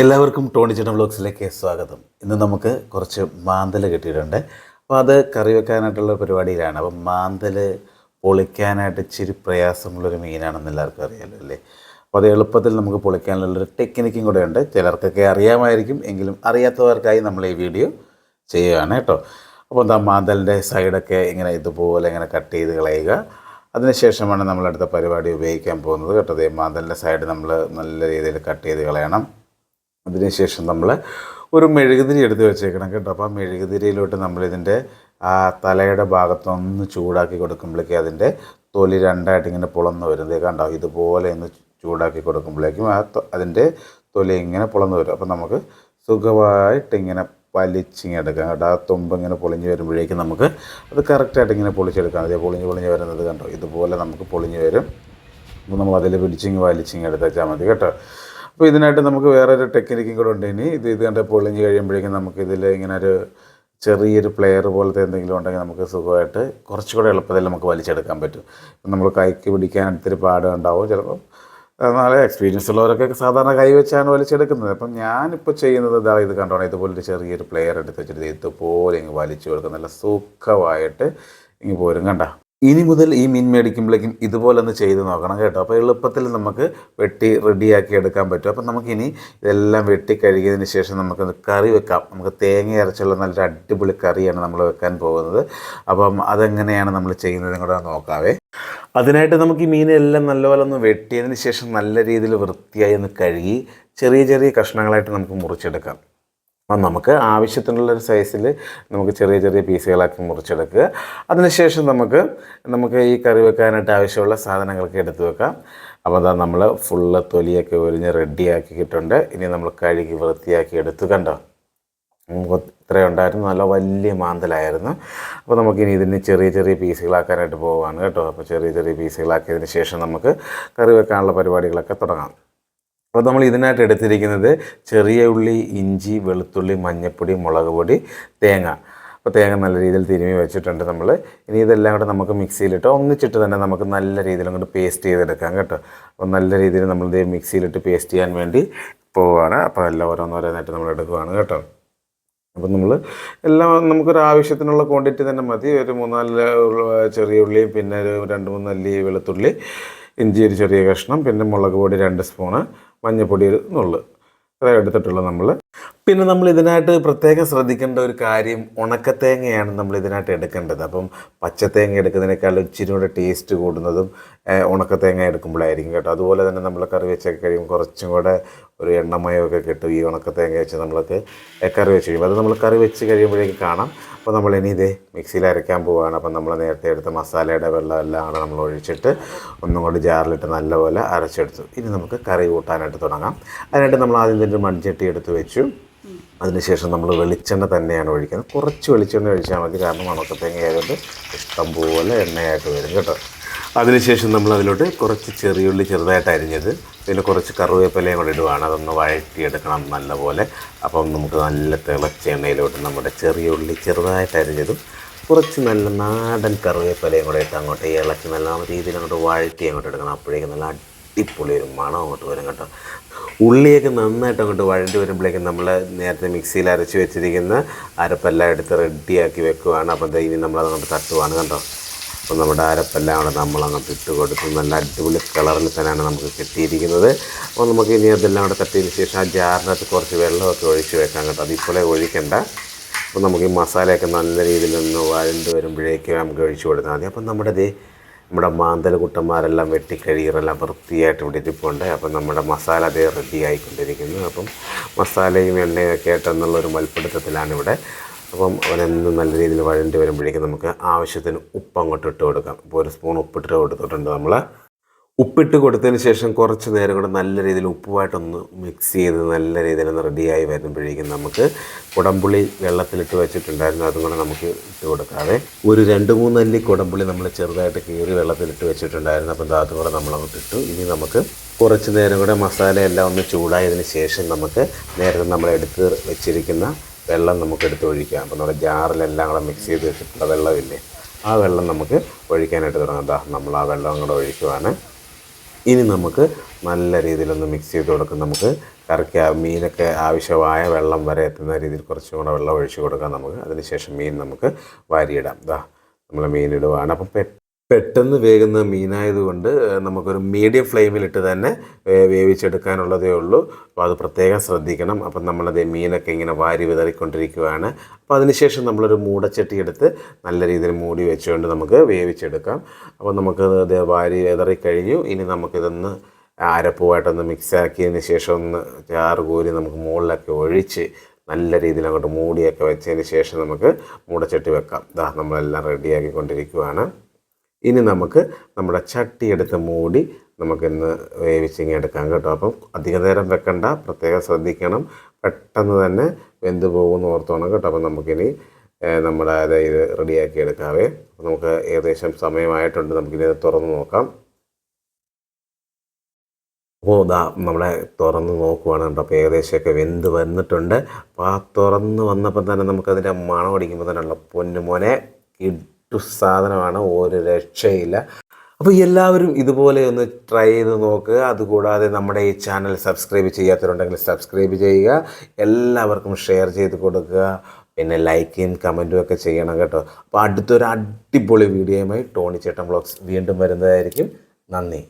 എല്ലാവർക്കും ടോണി ചേട്ടൻ വ്ലോഗ്സിലേക്ക് സ്വാഗതം. ഇന്ന് നമുക്ക് കുറച്ച് മാന്തൽ കിട്ടിയിട്ടുണ്ട്. അപ്പോൾ അത് കറി വെക്കാനായിട്ടുള്ള പരിപാടിയിലാണ്. അപ്പം മാന്തൽ പൊളിക്കാനായിട്ട് ഇച്ചിരി പ്രയാസമുള്ളൊരു മീനാണെന്ന് എല്ലാവർക്കും അറിയാമല്ലോ അല്ലേ? അപ്പോൾ അത് എളുപ്പത്തിൽ നമുക്ക് പൊളിക്കാനുള്ളൊരു ടെക്നിക്കും കൂടെ ഉണ്ട് ചിലർക്കൊക്കെ അറിയാമായിരിക്കും എങ്കിലും അറിയാത്തവർക്കായി നമ്മൾ ഈ വീഡിയോ ചെയ്യുകയാണ് കേട്ടോ. അപ്പോൾ എന്താ മാന്തലിന്റെ സൈഡൊക്കെ ഇങ്ങനെ ഇതുപോലെ ഇങ്ങനെ കട്ട് ചെയ്ത് കളയുക. അതിനുശേഷമാണ് നമ്മളടുത്ത പരിപാടി ഉപയോഗിക്കാൻ പോകുന്നത് കേട്ടോ. അതേ മാന്തലിന്റെ സൈഡ് നമ്മൾ നല്ല രീതിയിൽ കട്ട് ചെയ്ത് കളയണം. അതിനുശേഷം നമ്മൾ ഒരു മെഴുകുതിരി എടുത്ത് വെച്ചേക്കണം കേട്ടോ. അപ്പോൾ ആ മെഴുകുതിരിയിലോട്ട് നമ്മളിതിന്റെ ആ തലയുടെ ഭാഗത്തൊന്ന് ചൂടാക്കി കൊടുക്കുമ്പോഴേക്കും അതിന്റെ തൊലി രണ്ടായിട്ട് ഇങ്ങനെ പുളന്ന് വരുന്നത് കണ്ടോ? ഇതുപോലെ ഒന്ന് ചൂടാക്കി കൊടുക്കുമ്പോഴേക്കും ആ അതിന്റെ തൊലി ഇങ്ങനെ പുളന്ന് വരും. അപ്പോൾ നമുക്ക് സുഖമായിട്ട് ഇങ്ങനെ വലിച്ചിങ്ങെടുക്കാം കേട്ടോ. ആ തുമ്പ് ഇങ്ങനെ പൊളിഞ്ഞ് വരുമ്പോഴേക്കും നമുക്ക് അത് കറക്റ്റായിട്ട് ഇങ്ങനെ പൊളിച്ചെടുക്കാം. അതേ പൊളിഞ്ഞ് പൊളിഞ്ഞ് വരുന്നത് കണ്ടോ? ഇതുപോലെ നമുക്ക് പൊളിഞ്ഞ് വരും. അപ്പോൾ നമ്മൾ അതിൽ പിടിച്ചിങ്ങ് വലിച്ചിങ്ങ് എടുത്ത് വെച്ചാൽ മതി കേട്ടോ. അപ്പോൾ ഇതിനായിട്ട് നമുക്ക് വേറൊരു ടെക്നിക്കും കൂടെ ഉണ്ട് ഇനി. ഇത് ഇത് കണ്ട് പൊളിഞ്ഞ് കഴിയുമ്പോഴേക്കും നമുക്ക് ഇതിൽ ഇങ്ങനെ ഒരു ചെറിയൊരു പ്ലെയർ പോലത്തെ എന്തെങ്കിലും ഉണ്ടെങ്കിൽ നമുക്ക് സുഖമായിട്ട് കുറച്ചുകൂടെ എളുപ്പത്തിൽ നമുക്ക് വലിച്ചെടുക്കാൻ പറ്റും. നമ്മൾ കൈക്ക് പിടിക്കാൻ ഇത്തിരി പാടുണ്ടാവും ചിലപ്പം. നല്ല എക്സ്പീരിയൻസ് ഉള്ളവരൊക്കെ സാധാരണ കൈ വെച്ചാണ് വലിച്ചെടുക്കുന്നത്. അപ്പം ഞാനിപ്പോൾ ചെയ്യുന്നത് ഇതാ ഇത് കണ്ടോണം. ഇതുപോലൊരു ചെറിയൊരു പ്ലെയർ എടുത്ത് വെച്ചിട്ട് ഇതുപോലെ ഇങ്ങ് വലിച്ചു കൊടുക്കും. നല്ല സുഖമായിട്ട് ഇങ്ങ് പോരും. കണ്ട? ഇനി മുതൽ ഈ മീൻ മേടിക്കുമ്പോഴേക്കും ഇതുപോലെ ഒന്ന് ചെയ്ത് നോക്കണം കേട്ടോ. അപ്പോൾ എളുപ്പത്തിൽ നമുക്ക് വെട്ടി റെഡിയാക്കി എടുക്കാൻ പറ്റും. അപ്പം നമുക്കിനി ഇതെല്ലാം വെട്ടി കഴുകിയതിന് ശേഷം നമുക്ക് കറി വെക്കാം. നമുക്ക് തേങ്ങ അരച്ചുള്ള നല്ലൊരു അടിപൊളി കറിയാണ് നമ്മൾ വെക്കാൻ പോകുന്നത്. അപ്പം അതെങ്ങനെയാണ് നമ്മൾ ചെയ്യുന്നതും കൂടെ നോക്കാവേ. അതിനായിട്ട് നമുക്ക് ഈ മീനെല്ലാം നല്ലപോലെ ഒന്ന് വെട്ടിയതിന് ശേഷം നല്ല രീതിയിൽ വൃത്തിയായി ഒന്ന് കഴുകി ചെറിയ ചെറിയ കഷ്ണങ്ങളായിട്ട് നമുക്ക് മുറിച്ചെടുക്കാം. അപ്പം നമുക്ക് ആവശ്യത്തിനുള്ളൊരു സൈസിൽ നമുക്ക് ചെറിയ ചെറിയ പീസുകളാക്കി മുറിച്ചെടുക്കുക. അതിനുശേഷം നമുക്ക് നമുക്ക് ഈ കറി വെക്കാനായിട്ട് ആവശ്യമുള്ള സാധനങ്ങളൊക്കെ എടുത്തു വെക്കാം. അപ്പോൾ അതാ നമ്മൾ ഫുള്ള് തൊലിയൊക്കെ ഒരിഞ്ഞ് റെഡിയാക്കിയിട്ടുണ്ട് ഇനി നമ്മൾ കഴുകി വൃത്തിയാക്കി എടുത്തു കണ്ടോ? ഇത്രയും ഉണ്ടായിരുന്നു. നല്ല വലിയ മാന്തലായിരുന്നു. അപ്പോൾ നമുക്കിനി ഇതിന് ചെറിയ ചെറിയ പീസുകളാക്കാനായിട്ട് പോവുകയാണ് കേട്ടോ. അപ്പോൾ ചെറിയ ചെറിയ പീസുകളാക്കിയതിന് ശേഷം നമുക്ക് കറി വെക്കാനുള്ള പരിപാടികളൊക്കെ തുടങ്ങാം. അപ്പോൾ നമ്മൾ ഇതിനായിട്ട് എടുത്തിരിക്കുന്നത് ചെറിയ ഉള്ളി ഇഞ്ചി വെളുത്തുള്ളി മഞ്ഞൾപ്പൊടി മുളക് പൊടി തേങ്ങ. അപ്പോൾ തേങ്ങ നല്ല രീതിയിൽ തിരുമി വെച്ചിട്ടുണ്ട് നമ്മൾ. ഇനി ഇതെല്ലാം കൂടെ നമുക്ക് മിക്സിയിലിട്ട് ഒന്നിച്ചിട്ട് തന്നെ നമുക്ക് നല്ല രീതിയിൽ അങ്ങോട്ട് പേസ്റ്റ് ചെയ്തെടുക്കാം കേട്ടോ. അപ്പോൾ നല്ല രീതിയിൽ നമ്മൾ ഇത് മിക്സിയിലിട്ട് പേസ്റ്റ് ചെയ്യാൻ വേണ്ടി പോവുകയാണ് അപ്പോൾ എല്ലാം ഓരോന്നോരോന്നായിട്ട് നമ്മൾ എടുക്കുകയാണ് കേട്ടോ. അപ്പം നമ്മൾ എല്ലാം നമുക്കൊരു ആവശ്യത്തിനുള്ള ക്വാണ്ടിറ്റി തന്നെ മതി. ഒരു മൂന്നാൽ ഉള്ള- ചെറിയ ഉള്ളിയും പിന്നെ ഒരു രണ്ട് മൂന്ന് അല്ലി വെളുത്തുള്ളി ഇഞ്ചി ഒരു ചെറിയ കഷ്ണം പിന്നെ മുളക് പൊടി രണ്ട് സ്പൂണ് മഞ്ഞൾപ്പൊടി ഒരു നുള്ള് എടുത്തിട്ടുള്ള എടുത്തിട്ടുള്ളൂ നമ്മൾ പിന്നെ നമ്മൾ ഇതിനായിട്ട് പ്രത്യേകം ശ്രദ്ധിക്കേണ്ട ഒരു കാര്യം ഉണക്കത്തേങ്ങയാണ് നമ്മൾ ഇതിനായിട്ട് എടുക്കേണ്ടത്. അപ്പം പച്ചത്തേങ്ങ എടുക്കുന്നതിനേക്കാൾ ഇച്ചിരി കൂടെ ടേസ്റ്റ് കൂടുന്നതും ഉണക്ക ഉണക്കത്തേങ്ങ എടുക്കുമ്പോഴായിരിക്കും കേട്ടോ. അതുപോലെ തന്നെ നമ്മൾ കറി വെച്ചൊക്കെ കഴിയുമ്പോൾ കുറച്ചും കൂടെ ഒരു എണ്ണമയമൊക്കെ കിട്ടും ഈ ഉണക്കത്തേങ്ങ വെച്ച് നമ്മളൊക്കെ കറി വെച്ച് കഴിയുമ്പോൾ. അത് നമ്മൾ കറി വെച്ച് കഴിയുമ്പോഴേക്കും കാണാം. അപ്പോൾ നമ്മൾ ഇനി ഇത് മിക്സിയിൽ അരയ്ക്കാൻ പോവുകയാണ് അപ്പം നമ്മൾ നേരത്തെ എടുത്ത മസാലയുടെ വെള്ളം എല്ലാം ആണ് നമ്മൾ ഒഴിച്ചിട്ട് ഒന്നും കൂടി ജാറിലിട്ട് നല്ലപോലെ അരച്ചെടുത്തു. ഇനി നമുക്ക് കറി കൂട്ടാനായിട്ട് തുടങ്ങാം. അതിനായിട്ട് നമ്മൾ ആദ്യം തന്നെ മൺചട്ടി എടുത്ത് വെച്ചു. അതിനുശേഷം നമ്മൾ വെളിച്ചെണ്ണ തന്നെയാണ് ഒഴിക്കുന്നത്. കുറച്ച് വെളിച്ചെണ്ണ ഒഴിച്ചാൽ മതി. കാരണം ഉണക്കത്തേങ്ങ ആയതുകൊണ്ട് ഇഷ്ടംപോലെ എണ്ണയായിട്ട് വരും കേട്ടോ. അതിനുശേഷം നമ്മൾ അതിലോട്ട് കുറച്ച് ചെറിയുള്ളി ചെറുതായിട്ട് അരിഞ്ഞത്. പിന്നെ കുറച്ച് കറിവേപ്പിലയും കൂടെ ഇടുവാണ്. അതൊന്ന് വഴറ്റിയെടുക്കണം നല്ലപോലെ. അപ്പം നമുക്ക് നല്ല തിളച്ച എണ്ണയിലോട്ട് നമ്മുടെ ചെറിയ ഉള്ളി ചെറുതായിട്ട് അരിഞ്ഞതും കുറച്ച് നല്ല നാടൻ കറുവേപ്പിലയും കൂടെ ഇട്ട് അങ്ങോട്ട് ഇളക്കി നല്ല രീതിയിൽ അങ്ങോട്ട് വഴറ്റി അങ്ങോട്ട് എടുക്കണം. അപ്പോഴേക്കും നല്ല അടിപൊളി ഒരു മണം അങ്ങോട്ട് വരും കേട്ടോ. ഉള്ളിയൊക്കെ നന്നായിട്ട് അങ്ങോട്ട് വഴണ്ടി വരുമ്പോഴേക്കും നമ്മൾ നേരത്തെ മിക്സിയിൽ അരച്ച് വെച്ചിരിക്കുന്ന അരപ്പെല്ലാം എടുത്ത് റെഡിയാക്കി വെക്കുവാണ്. അപ്പം ദേ ഇനി നമ്മളത് അങ്ങോട്ട് തട്ടുവാണ് കണ്ടോ. അപ്പോൾ നമ്മുടെ അരപ്പെല്ലാം അവിടെ നമ്മൾ അങ്ങോട്ട് ഇട്ട് കൊടുത്ത്. നല്ല അടിപൊളി കളറിൽ തന്നെയാണ് നമുക്ക് കിട്ടിയിരിക്കുന്നത്. അപ്പോൾ നമുക്ക് ഇനി അതെല്ലാം അവിടെ തട്ടിയതിന് ശേഷം ആ ജാറിനകത്ത് കുറച്ച് വെള്ളമൊക്കെ ഒഴിച്ച് വെക്കാം കേട്ടോ. അതിപ്പോഴേ ഒഴിക്കണ്ട. അപ്പോൾ നമുക്ക് ഈ മസാലയൊക്കെ നല്ല രീതിയിൽ ഒന്ന് വഴണ്ട് വരുമ്പോഴേക്കും നമുക്ക് ഒഴിച്ച് കൊടുത്താൽ മതി. അപ്പം നമ്മുടെ നമ്മുടെ മാന്തൽ കുട്ടന്മാരെല്ലാം വെട്ടിക്കഴിയറെല്ലാം വൃത്തിയായിട്ട് ഇവിടെ ഇരിപ്പുണ്ട്. അപ്പം നമ്മുടെ മസാല അതേ റെഡി ആയിക്കൊണ്ടിരിക്കുന്നു. അപ്പം മസാലയും എണ്ണയും ഒക്കെ ആയിട്ടെന്നുള്ളൊരു മൽപ്പിടുത്തത്തിലാണ് ഇവിടെ. അപ്പം അവനെന്നും നല്ല രീതിയിൽ വഴണ്ടി വരുമ്പോഴേക്കും നമുക്ക് ആവശ്യത്തിന് ഉപ്പ് അങ്ങോട്ട് ഇട്ട് കൊടുക്കാം. ഇപ്പോൾ ഒരു സ്പൂൺ ഉപ്പിട്ട് കൊടുത്തിട്ടുണ്ട് നമ്മൾ ഉപ്പിട്ട് കൊടുത്തതിന് ശേഷം കുറച്ച് നേരം കൂടെ നല്ല രീതിയിൽ ഉപ്പുമായിട്ടൊന്ന് മിക്സ് ചെയ്ത് നല്ല രീതിയിൽ ഒന്ന് റെഡിയായി വരുമ്പോഴേക്കും നമുക്ക് കുടംപുളി വെള്ളത്തിലിട്ട് വെച്ചിട്ടുണ്ടായിരുന്നു. അതും കൂടെ നമുക്ക് ഇട്ട് കൊടുക്കാതെ ഒരു രണ്ട് മൂന്നല്ലി കുടംപുളി നമ്മൾ ചെറുതായിട്ട് കീറി വെള്ളത്തിലിട്ട് വെച്ചിട്ടുണ്ടായിരുന്നു. അപ്പോൾ അതും കൂടെ നമ്മൾ അങ്ങോട്ട് ഇട്ടു. ഇനി നമുക്ക് കുറച്ച് നേരം കൂടെ മസാല എല്ലാം ഒന്ന് ചൂടായതിന് ശേഷം നമുക്ക് നേരത്തെ നമ്മൾ എടുത്ത് വെച്ചിരിക്കുന്ന വെള്ളം നമുക്ക് എടുത്ത് ഒഴിക്കാം. അപ്പോൾ നമ്മുടെ ജാറിലെല്ലാം കൂടെ മിക്സ് ചെയ്ത് വെച്ചിട്ടുള്ള വെള്ളമില്ലേ? ആ വെള്ളം നമുക്ക് ഒഴിക്കാനായിട്ട് തുടങ്ങാം. നമ്മൾ ആ വെള്ളം കൂടെ ഒഴിക്കുവാണ്. ഇനി നമുക്ക് നല്ല രീതിയിലൊന്ന് മിക്സ് ചെയ്ത് കൊടുക്കും. നമുക്ക് കറിക്ക് മീനൊക്കെ ആവശ്യമായ വെള്ളം വരെ എത്തുന്ന രീതിയിൽ കുറച്ചും കൂടെ വെള്ളം ഒഴിച്ച് കൊടുക്കാം നമുക്ക്. അതിനുശേഷം മീൻ നമുക്ക് വാരിയിടാം. ഇതാ നമ്മൾ മീൻ ഇടുവാണ്. അപ്പം പെട്ടെന്ന് വേകുന്ന മീനായതുകൊണ്ട് നമുക്കൊരു മീഡിയം ഫ്ലെയിമിലിട്ട് തന്നെ വേവിച്ചെടുക്കാനുള്ളതേ ഉള്ളൂ. അപ്പോൾ അത് പ്രത്യേകം ശ്രദ്ധിക്കണം. അപ്പം നമ്മളത് മീനൊക്കെ ഇങ്ങനെ വാരി വിതറിക്കൊണ്ടിരിക്കുകയാണ് അപ്പോൾ അതിനുശേഷം നമ്മളൊരു മൂടച്ചട്ടി എടുത്ത് നല്ല രീതിയിൽ മൂടി വെച്ചുകൊണ്ട് നമുക്ക് വേവിച്ചെടുക്കാം. അപ്പോൾ നമുക്ക് ഇത് വാരി വിതറി കഴിഞ്ഞു ഇനി നമുക്കിതൊന്ന് അരപ്പുമായിട്ടൊന്ന് മിക്സാക്കിയതിന് ശേഷം ഒന്ന് ചാറ് കോരി നമുക്ക് മുകളിലൊക്കെ ഒഴിച്ച് നല്ല രീതിയിൽ അങ്ങോട്ട് മൂടിയൊക്കെ വെച്ചതിന് ശേഷം നമുക്ക് മൂടച്ചട്ടി വെക്കാം. ഇതാ നമ്മളെല്ലാം റെഡിയാക്കിക്കൊണ്ടിരിക്കുകയാണ് ഇനി നമുക്ക് നമ്മുടെ ചട്ടി എടുത്ത് മൂടി നമുക്കിന്ന് വേവിച്ചിങ്ങി എടുക്കാം കേട്ടോ. അപ്പം അധിക നേരം വെക്കണ്ട പ്രത്യേകം ശ്രദ്ധിക്കണം. പെട്ടെന്ന് തന്നെ വെന്ത് പോകുമെന്ന് ഓർത്തോണം കേട്ടോ. അപ്പം നമുക്കിനി നമ്മുടെ ഇത് റെഡിയാക്കി എടുക്കാവേ. നമുക്ക് ഏകദേശം സമയമായിട്ടുണ്ട്. നമുക്കിനി തുറന്ന് നോക്കാം. അപ്പോൾ ഇതാ നമ്മളെ തുറന്ന് നോക്കുവാണ് കേട്ടോ. അപ്പോൾ ഏകദേശമൊക്കെ വെന്ത് വന്നിട്ടുണ്ട്. അപ്പോൾ ആ തുറന്ന് വന്നപ്പോൾ തന്നെ നമുക്കതിന്റെ മണം അടിക്കുമ്പോൾ തന്നെ ഉള്ള പൊന്നുമോനെ കിട്ടു സാധനമാണ് ഒരു രക്ഷയില്ല. അപ്പോൾ എല്ലാവരും ഇതുപോലെ ഒന്ന് ട്രൈ ചെയ്ത് നോക്കുക അതുകൂടാതെ നമ്മുടെ ഈ ചാനൽ സബ്സ്ക്രൈബ് ചെയ്യാത്തവരുണ്ടെങ്കിൽ സബ്സ്ക്രൈബ് ചെയ്യുക. എല്ലാവർക്കും ഷെയർ ചെയ്ത് കൊടുക്കുക. പിന്നെ ലൈക്കും കമന്റും ഒക്കെ ചെയ്യണം കേട്ടോ. അപ്പോൾ അടുത്തൊരു അടിപൊളി വീഡിയോയുമായി ടോണി ചേട്ടൻ ബ്ലോഗ്സ് വീണ്ടും വരുന്നതായിരിക്കും. നന്ദി.